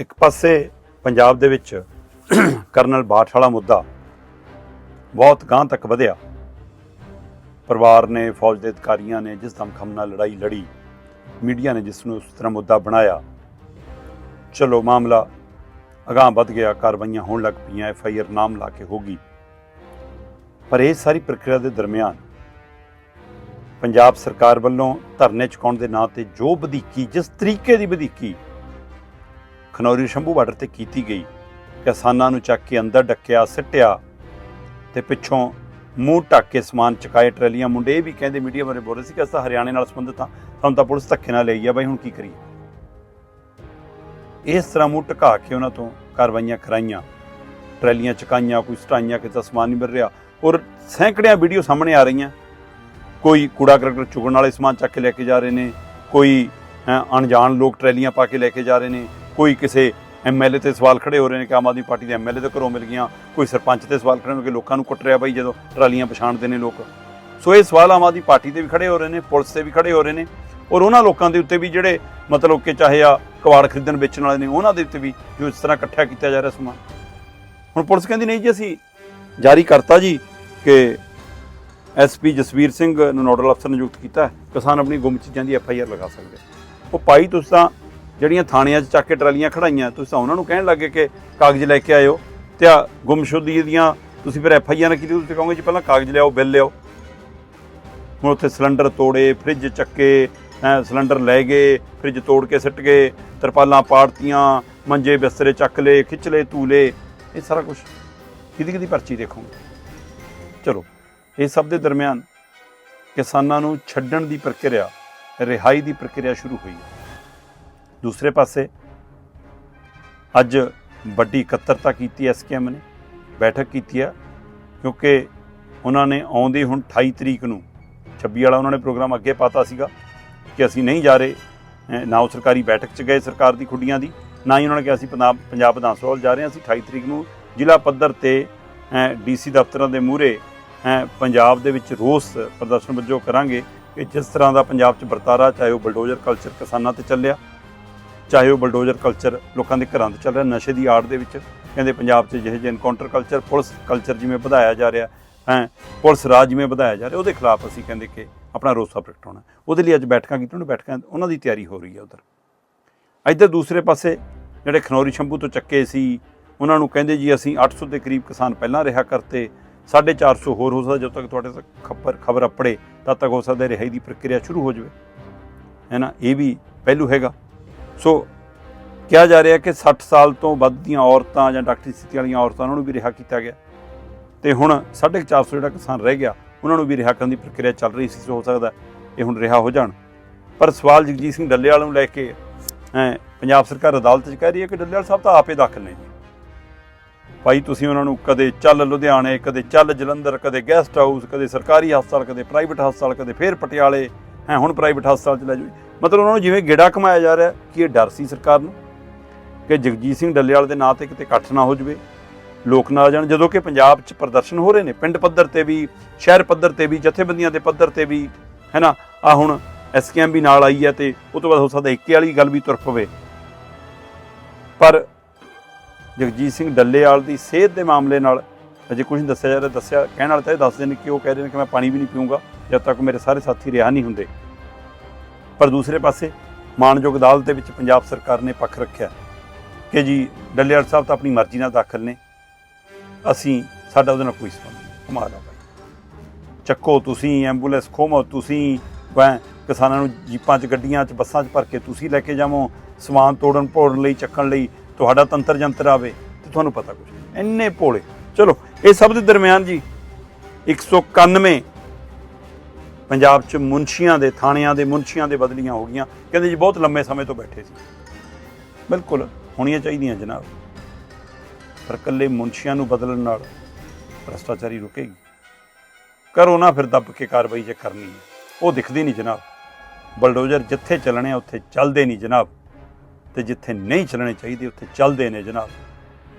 ਇੱਕ ਪਾਸੇ ਪੰਜਾਬ ਦੇ ਵਿੱਚ ਕਰਨਲ ਬਾਠ ਵਾਲਾ ਮੁੱਦਾ ਬਹੁਤ ਗਾਂਹ ਤੱਕ ਵਧਿਆ। ਪਰਿਵਾਰ ਨੇ, ਫੌਜ ਦੇ ਅਧਿਕਾਰੀਆਂ ਨੇ ਜਿਸ ਦਮਖਮ ਨਾਲ ਲੜਾਈ ਲੜੀ, ਮੀਡੀਆ ਨੇ ਜਿਸ ਨੂੰ ਉਸ ਤਰ੍ਹਾਂ ਮੁੱਦਾ ਬਣਾਇਆ। ਚਲੋ ਮਾਮਲਾ ਅਗਾਂਹ ਵੱਧ ਗਿਆ, ਕਾਰਵਾਈਆਂ ਹੋਣ ਲੱਗ ਪਈਆਂ, ਐਫ ਆਈ ਆਰ ਨਾਮ ਲਾ ਕੇ ਹੋ ਗਈ। ਪਰ ਇਹ ਸਾਰੀ ਪ੍ਰਕਿਰਿਆ ਦੇ ਦਰਮਿਆਨ ਪੰਜਾਬ ਸਰਕਾਰ ਵੱਲੋਂ ਧਰਨੇ ਚੁਕਾਉਣ ਦੇ ਨਾਂ ਤੇ ਜੋ ਵਧੀਕੀ, ਜਿਸ ਤਰੀਕੇ ਦੀ ਵਧੀਕੀ ਖਨੌਰੀ ਸ਼ੰਭੂ ਬਾਰਡਰ ਤੇ ਕੀਤੀ ਗਈ। ਕਿਸਾਨਾਂ ਨੂੰ ਚੱਕ ਕੇ ਅੰਦਰ ਡੱਕਿਆ, ਸਿੱਟਿਆ ਤੇ ਪਿੱਛੋਂ ਮੂੰਹ ਢੱਕ ਕੇ ਸਮਾਨ ਚਕਾਏ ਟਰੈਲੀਆਂ। ਮੁੰਡੇ ਇਹ ਵੀ ਕਹਿੰਦੇ ਮੀਡੀਆ ਬਾਰੇ ਬੋਲ ਰਹੇ ਸੀ ਕਿ ਅਸਾਂ ਹਰਿਆਣੇ ਨਾਲ ਸੰਬੰਧਿਤ ਹਾਂ, ਸਾਨੂੰ ਤਾਂ ਪੁਲਿਸ ਧੱਕੇ ਨਾਲ ਲਈ ਆ, ਬਾਈ ਹੁਣ ਕੀ ਕਰੀਏ? ਇਸ ਤਰ੍ਹਾਂ ਮੂੰਹ ਢਕਾ ਕੇ ਉਹਨਾਂ ਤੋਂ ਕਾਰਵਾਈਆਂ ਕਰਾਈਆਂ। ਟਰੈਲੀਆਂ ਚਕਾਈਆਂ, ਕੋਈ ਸਟਾਈਆਂ ਕਿਤੇ ਸਮਾਨ ਨਹੀਂ ਮਿਲ ਰਿਹਾ। ਔਰ ਸੈਂਕੜਿਆਂ ਵੀਡੀਓ ਸਾਹਮਣੇ ਆ ਰਹੀਆਂ। ਕੋਈ ਕੂੜਾ ਕਰਕਟ ਚੁਗਣ ਵਾਲੇ ਸਮਾਨ ਚੱਕ ਕੇ ਲੈ ਕੇ ਜਾ ਰਹੇ ਨੇ, ਕੋਈ ਅਣਜਾਣ ਲੋਕ ਟਰੈਲੀਆਂ ਪਾ ਕੇ ਲੈ ਕੇ ਜਾ ਰਹੇ ਨੇ। ਕੋਈ ਕਿਸੇ ਐਮਐਲਏ ਤੇ ਸਵਾਲ ਖੜੇ ਹੋ ਰਹੇ ਨੇ ਕਿ ਆਮ ਆਦਮੀ ਪਾਰਟੀ ਦੇ ਐਮਐਲਏ ਦੇ ਘਰੋਂ ਮਿਲ ਗਈਆਂ, ਕੋਈ ਸਰਪੰਚ ਤੇ ਸਵਾਲ ਖੜੇ ਹੋ ਕਿ ਲੋਕਾਂ ਨੂੰ ਕੁੱਟ ਰਿਹਾ ਬਈ ਜਦੋਂ ਟਰਾਲੀਆਂ ਪਛਾਣਦੇ ਨੇ ਲੋਕ। ਸੋ ਇਹ ਸਵਾਲ ਆਮ ਆਦਮੀ ਪਾਰਟੀ ਤੇ ਵੀ ਖੜੇ ਹੋ ਰਹੇ ਨੇ, ਪੁਲਿਸ ਤੇ ਵੀ ਖੜੇ ਹੋ ਰਹੇ ਨੇ ਔਰ ਉਹਨਾਂ ਲੋਕਾਂ ਦੇ ਉੱਤੇ ਵੀ ਜਿਹੜੇ ਮਤਲਬ ਕਿ ਚਾਹੇ ਆ ਕਵਾੜ ਖਰੀਦਣ ਵੇਚਣ ਵਾਲੇ ਨੇ, ਉਹਨਾਂ ਦੇ ਉੱਤੇ ਵੀ ਜੋ ਇਸ ਤਰ੍ਹਾਂ ਇਕੱਠਾ ਕੀਤਾ ਜਾ ਰਿਹਾ ਸਮਾਨ ਹੁਣ ਪੁਲਿਸ ਕਹਿੰਦੀ ਨਹੀਂ ਜੀ ਅਸੀਂ ਜਾਰੀ ਕਰਤਾ ਜੀ ਕਿ ਐਸਪੀ ਜਸਵੀਰ ਸਿੰਘ ਨੂੰ ਨੋਡਲ ਅਫਸਰ ਨਿਯੁਕਤ ਕੀਤਾ ਕਿਸਾਨ ਆਪਣੀ ਗੁੰਮ ਚੀਜ਼ਾਂ ਦੀ ਐਫ ਆਈ ਆਰ ਲਗਾ ਸਕਦੇ ਉਹ ਪਾਈ ਤੁਸੀਂ ਤਾਂ ਜਿਹੜੀਆਂ ਥਾਣਿਆਂ 'ਚ ਚੱਕ ਕੇ ਟਰਾਲੀਆਂ ਖੜਾਈਆਂ ਤੁਸੀਂ ਤਾਂ ਉਹਨਾਂ ਨੂੰ ਕਹਿਣ ਲੱਗੇ ਕਿ ਕਾਗਜ਼ ਲੈ ਕੇ ਆਇਓ ਤੇ ਆ ਗੁੰਮਸ਼ੁਦਗੀ ਦੀਆਂ ਤੁਸੀਂ ਫਿਰ ਐਫ ਆਈ ਆਰ ਕੀਤੀ ਤੁਸੀਂ ਕਹੋਗੇ ਜੀ ਪਹਿਲਾਂ ਕਾਗਜ਼ ਲਿਆਓ ਬਿੱਲ ਲਿਆਓ। ਹੁਣ ਉੱਥੇ ਸਿਲੰਡਰ ਤੋੜੇ ਫ੍ਰਿਜ ਚੱਕੇ ਹੈਂ, ਸਿਲੰਡਰ ਲੈ ਗਏ ਫ੍ਰਿਜ ਤੋੜ ਕੇ ਸਿੱਟ ਗਏ ਤਰਪਾਲਾਂ ਪਾੜਤੀਆਂ ਮੰਜੇ ਬਿਸਤਰੇ ਚੱਕ ਲਏ ਖਿੱਚ ਲਏ ਤੂਲੇ ਇਹ ਸਾਰਾ ਕੁਝ ਕਿਹਦੀ ਕਿਹਦੀ ਪਰਚੀ ਦੇਖੋਗੇ? ਚਲੋ ਇਹ ਸਭ ਦੇ ਦਰਮਿਆਨ ਕਿਸਾਨਾਂ ਨੂੰ ਛੱਡਣ ਦੀ ਪ੍ਰਕਿਰਿਆ ਰਿਹਾਈ ਦੀ ਪ੍ਰਕਿਰਿਆ ਸ਼ੁਰੂ ਹੋਈ ਹੈ। ਦੂਸਰੇ ਪਾਸੇ ਅੱਜ ਵੱਡੀ ਇਕੱਤਰਤਾ ਕੀਤੀ ਐਸਕੇਐਮ ਨੇ, ਬੈਠਕ ਕੀਤੀ ਹੈ, ਕਿਉਂਕਿ ਉਹਨਾਂ ਨੇ ਆਉਂਦੇ ਹੁਣ 28 ਤਰੀਕ ਨੂੰ 26 ਵਾਲਾ ਉਹਨਾਂ ਨੇ ਪ੍ਰੋਗਰਾਮ ਅੱਗੇ ਪਾਤਾ ਸੀਗਾ ਕਿ ਅਸੀਂ ਨਹੀਂ ਜਾ ਰਹੇ ਨਾ ਉਹ ਸਰਕਾਰੀ ਬੈਠਕ 'ਚ ਗਏ ਸਰਕਾਰ ਦੀ ਖੁੱਡੀਆਂ ਦੀ, ਨਾ ਹੀ ਉਹਨਾਂ ਨੇ ਕਿਹਾ ਅਸੀਂ ਪੰਜਾਬ ਪੰਜਾਬ ਵਿਧਾਨ ਸਭਾ ਜਾ ਰਹੇ ਹਾਂ ਅਸੀਂ 28 ਤਰੀਕ ਨੂੰ, ਜ਼ਿਲ੍ਹਾ ਪੱਧਰ ਤੇ ਡੀਸੀ ਦਫ਼ਤਰਾਂ ਦੇ ਮੂਹਰੇ ਪੰਜਾਬ ਦੇ ਵਿੱਚ ਰੋਸ ਪ੍ਰਦਰਸ਼ਨ ਵਜੋਂ ਕਰਾਂਗੇ ਕਿ ਜਿਸ ਤਰ੍ਹਾਂ ਦਾ ਪੰਜਾਬ 'ਚ ਵਰਤਾਰਾ, ਚਾਹੇ ਉਹ ਬਲਡੋਜ਼ਰ, ਕਲਚਰ ਕਿਸਾਨਾਂ ਤੇ ਚੱਲਿਆ ਚਾਹੇ ਉਹ ਬਲਡੋਜ਼ਰ ਕਲਚਰ ਲੋਕਾਂ ਦੇ ਘਰਾਂ 'ਤੇ ਚੱਲ ਰਿਹਾ, ਨਸ਼ੇ ਦੀ ਆੜ ਦੇ ਵਿੱਚ। ਕਹਿੰਦੇ ਪੰਜਾਬ 'ਚ ਜਿਹੇ ਜਿਹੇ ਐਨਕਾਊਂਟਰ ਕਲਚਰ ਪੁਲਿਸ ਕਲਚਰ ਜਿਵੇਂ ਵਧਾਇਆ ਜਾ ਰਿਹਾ, ਹੈ, ਪੁਲਿਸ ਰਾਜ ਜਿਵੇਂ ਵਧਾਇਆ ਜਾ ਰਿਹਾ, ਉਹਦੇ ਖਿਲਾਫ ਅਸੀਂ ਕਹਿੰਦੇ ਕਿ ਆਪਣਾ ਰੋਸਾ ਪ੍ਰਗਟਾਉਣਾ ਉਹਦੇ ਲਈ ਅੱਜ ਬੈਠਕਾਂ ਕੀਤੀਆਂ ਉਹਨਾਂ ਬੈਠਕਾਂ ਉਹਨਾਂ ਦੀ ਤਿਆਰੀ ਹੋ ਰਹੀ ਹੈ ਉਧਰ। ਇੱਧਰ ਦੂਸਰੇ ਪਾਸੇ ਜਿਹੜੇ ਖਨੌਰੀ ਸ਼ੰਭੂ ਤੋਂ ਚੱਕੇ ਸੀ, ਉਹਨਾਂ ਨੂੰ ਕਹਿੰਦੇ ਜੀ ਅਸੀਂ 800 ਦੇ ਕਰੀਬ ਕਿਸਾਨ ਪਹਿਲਾਂ ਰਿਹਾ ਕਰਤੇ 450 ਹੋਰ ਹੋ ਸਕਦਾ, ਜਦੋਂ ਤੱਕ ਤੁਹਾਡੇ ਤੱਕ ਖਬਰ ਖਬਰ ਅਪੜੇ, ਤਦ ਤੱਕ ਹੋ ਸਕਦਾ ਰਿਹਾਈ ਦੀ ਪ੍ਰਕਿਰਿਆ ਸ਼ੁਰੂ ਹੋ ਜਾਵੇ। ਹੈ ਨਾ, ਇਹ ਵੀ ਪਹਿਲੂ ਹੈਗਾ। ਸੋ ਕਿਹਾ ਜਾ ਰਿਹਾ ਕਿ 60 ਸਾਲ ਤੋਂ ਵੱਧ ਦੀਆਂ ਔਰਤਾਂ ਜਾਂ ਡਾਕਟਰੀ ਸਥਿਤੀ ਵਾਲੀਆਂ ਔਰਤਾਂ ਉਹਨਾਂ ਨੂੰ ਵੀ ਰਿਹਾ ਕੀਤਾ ਗਿਆ। ਤੇ ਹੁਣ 450 ਜਿਹੜਾ ਕਿਸਾਨ ਰਹਿ ਗਿਆ ਉਹਨਾਂ ਨੂੰ ਵੀ ਰਿਹਾ ਕਰਨ ਦੀ ਪ੍ਰਕਿਰਿਆ ਚੱਲ ਰਹੀ ਸੀ ਸੋ ਹੋ ਸਕਦਾ ਇਹ ਹੁਣ ਰਿਹਾ ਹੋ ਜਾਣ। ਪਰ ਸਵਾਲ ਜਗਜੀਤ ਸਿੰਘ ਡੱਲੇਵਾਲ ਨੂੰ ਲੈ ਕੇ ਹੈਂ, ਪੰਜਾਬ ਸਰਕਾਰ ਅਦਾਲਤ 'ਚ ਕਹਿ ਰਹੀ ਹੈ ਕਿ ਡੱਲੇਵਾਲ ਸਾਹਿਬ ਤਾਂ ਆਪੇ ਦਾਖਲ ਨੇ ਭਾਈ ਤੁਸੀਂ ਉਹਨਾਂ ਨੂੰ ਕਦੇ ਚੱਲ ਲੁਧਿਆਣੇ ਕਦੇ ਚੱਲ ਜਲੰਧਰ ਕਦੇ ਗੈਸਟ ਹਾਊਸ ਕਦੇ ਸਰਕਾਰੀ ਹਸਪਤਾਲ ਕਦੇ ਪ੍ਰਾਈਵੇਟ ਹਸਪਤਾਲ ਕਦੇ ਫੇਰ ਪਟਿਆਲੇ ਹੈ ਹੁਣ ਪ੍ਰਾਈਵੇਟ ਹਸਪਤਾਲ ਚ ਲੈ ਜਾਓ। ਮਤਲਬ ਉਹਨਾਂ ਨੂੰ ਜਿਵੇਂ ਗੇੜਾ ਕਮਾਇਆ ਜਾ ਰਿਹਾ ਕਿ ਇਹ ਡਰ ਸੀ ਸਰਕਾਰ ਨੂੰ ਕਿ ਜਗਜੀਤ ਸਿੰਘ ਡੱਲੇਵਾਲ ਦੇ ਨਾਂ ਤੇ ਕਿਤੇ ਇਕੱਠ ਨਾ ਹੋ ਜਵੇ। ਲੋਕ ਨਾ ਆ ਜਾਣ, ਜਦੋਂ ਕਿ ਪੰਜਾਬ 'ਚ ਪ੍ਰਦਰਸ਼ਨ ਹੋ ਰਹੇ ਨੇ, ਪਿੰਡ ਪੱਧਰ ਤੇ ਵੀ, ਸ਼ਹਿਰ ਪੱਧਰ ਤੇ ਵੀ, ਜਥੇਬੰਦੀਆਂ ਦੇ ਪੱਧਰ ਤੇ ਵੀ, ਹੈ ਨਾ? ਆ ਹੁਣ ਐਸਕੇਐਮ ਵੀ ਨਾਲ ਆਈ ਹੈ ਤੇ ਉਹ ਤੋਂ ਬਾਅਦ ਹੋ ਸਕਦਾ ਇੱਕੇ ਵਾਲੀ ਗੱਲ ਵੀ ਤੁਰ ਪਵੇ। ਪਰ ਜਗਜੀਤ ਸਿੰਘ ਡੱਲੇਵਾਲ ਦੀ ਸਿਹਤ ਦੇ ਮਾਮਲੇ ਨਾਲ ਅਜੇ ਕੁਝ ਨਹੀਂ ਦੱਸਿਆ ਜਾ ਰਿਹਾ। ਦੱਸਿਆ, ਕਹਿਣ ਵਾਲੇ ਤਾਂ ਇਹ ਦੱਸਦੇ ਨੇ ਕਿ ਉਹ ਕਹਿ ਰਹੇ ਨੇ ਕਿ ਮੈਂ ਪਾਣੀ ਵੀ ਨਹੀਂ ਪੀਊਂਗਾ, ਜਦ ਤੱਕ ਮੇਰੇ ਸਾਰੇ ਸਾਥੀ ਰਿਹਾ ਨਹੀਂ ਹੁੰਦੇ। ਪਰ ਦੂਸਰੇ ਪਾਸੇ ਮਾਨਯੋਗ ਅਦਾਲਤ ਦੇ ਵਿੱਚ ਪੰਜਾਬ ਸਰਕਾਰ ਨੇ ਪੱਖ ਰੱਖਿਆ ਕਿ ਜੀ ਡੱਲੇਵਾਲ ਸਾਹਿਬ ਤਾਂ ਆਪਣੀ ਮਰਜ਼ੀ ਨਾਲ ਦਾਖਲ ਨੇ। ਅਸੀਂ ਸਾਡਾ ਉਹਦੇ ਨਾਲ ਕੋਈ ਸੰਬੰਧ ਨਹੀਂ ਕਮਾਲ ਚੱਕੋ ਤੁਸੀਂ, ਐਂਬੂਲੈਂਸ ਖੋਮੋ ਤੁਸੀਂ ਵੈਂ ਕਿਸਾਨਾਂ ਨੂੰ ਜੀਪਾਂ 'ਚ, ਗੱਡੀਆਂ 'ਚ, ਬੱਸਾਂ 'ਚ ਭਰ ਕੇ ਤੁਸੀਂ ਲੈ ਕੇ ਜਾਵੋ। ਸਮਾਨ ਤੋੜਨ ਭੋੜਨ ਲਈ, ਚੱਕਣ ਲਈ ਤੁਹਾਡਾ ਤੰਤਰ ਜੰਤਰ ਆਵੇ ਤੇ ਤੁਹਾਨੂੰ ਪਤਾ ਕੁਝ ਇੰਨੇ ਭੋਲੇ। ਚਲੋ, ਇਹ ਸਭ ਦੇ ਦਰਮਿਆਨ ਜੀ 191 ਪੰਜਾਬ 'ਚ ਮੁਨਸ਼ੀਆਂ ਦੇ, ਥਾਣਿਆਂ ਦੇ, ਮੁਨਸ਼ੀਆਂ ਦੇ ਬਦਲੀਆਂ ਹੋ ਗਈਆਂ। ਕਹਿੰਦੇ ਜੀ ਬਹੁਤ ਲੰਮੇ ਸਮੇਂ ਤੋਂ ਬੈਠੇ ਸੀ। ਬਿਲਕੁਲ, ਹੋਣੀਆਂ ਚਾਹੀਦੀਆਂ ਜਨਾਬ। ਪਰ ਇਕੱਲੇ ਮੁਨਸ਼ੀਆਂ ਨੂੰ ਬਦਲਣ ਨਾਲ ਭ੍ਰਸ਼ਟਾਚਾਰੀ ਰੁਕੇਗੀ। ਕਰੋ ਨਾ ਫਿਰ ਦੱਬ ਕੇ ਕਾਰਵਾਈ ਜੇ ਕਰਨੀ ਹੈ। ਉਹ ਦਿਖਦੀ ਨਹੀਂ ਜਨਾਬ। ਬਲਡੋਜ਼ਰ ਜਿੱਥੇ ਚੱਲਣੇ ਆ, ਉੱਥੇ ਚੱਲਦੇ ਨਹੀਂ ਜਨਾਬ। ਤੇ ਜਿੱਥੇ ਨਹੀਂ ਚੱਲਣੇ ਚਾਹੀਦੇ, ਉੱਥੇ ਚੱਲਦੇ ਨੇ ਜਨਾਬ।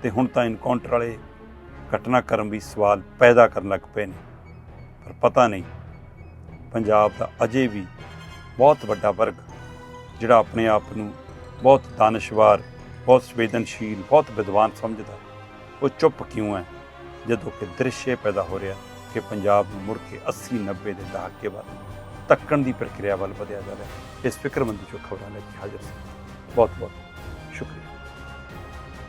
ਤੇ ਹੁਣ ਤਾਂ ਇਨਕਾਊਂਟਰ ਵਾਲੇ ਘਟਨਾਕ੍ਰਮ ਵੀ ਸਵਾਲ ਪੈਦਾ ਕਰਨ ਲੱਗ ਪਏ ਨੇ। ਪਰ ਪਤਾ ਨਹੀਂ ਪੰਜਾਬ ਦਾ ਅਜੇ ਵੀ ਬਹੁਤ ਵੱਡਾ ਵਰਗ, ਜਿਹੜਾ ਆਪਣੇ ਆਪ ਨੂੰ ਬਹੁਤ ਦਾਨਸ਼ਵਾਰ, ਬਹੁਤ ਸੰਵੇਦਨਸ਼ੀਲ, ਬਹੁਤ ਵਿਦਵਾਨ ਸਮਝਦਾ, ਉਹ ਚੁੱਪ ਕਿਉਂ ਹੈ? ਜਦੋਂ ਕਿ ਦ੍ਰਿਸ਼ ਪੈਦਾ ਹੋ ਰਿਹਾ ਕਿ ਪੰਜਾਬ ਨੂੰ ਮੁੜ ਕੇ 80 90 ਦੇ ਦਹਾਕੇ ਵੱਲ ਤੱਕਣ ਦੀ ਪ੍ਰਕਿਰਿਆ ਵੱਲ ਵਧਿਆ ਜਾ ਰਿਹਾ ਇਸ ਫਿਕਰਮੰਦੀ ਚੋਂ ਖਬਰਾਂ ਲੈ ਕੇ ਹਾਜ਼ਰ ਸੀ। ਬਹੁਤ ਬਹੁਤ ਸ਼ੁਕਰੀਆ।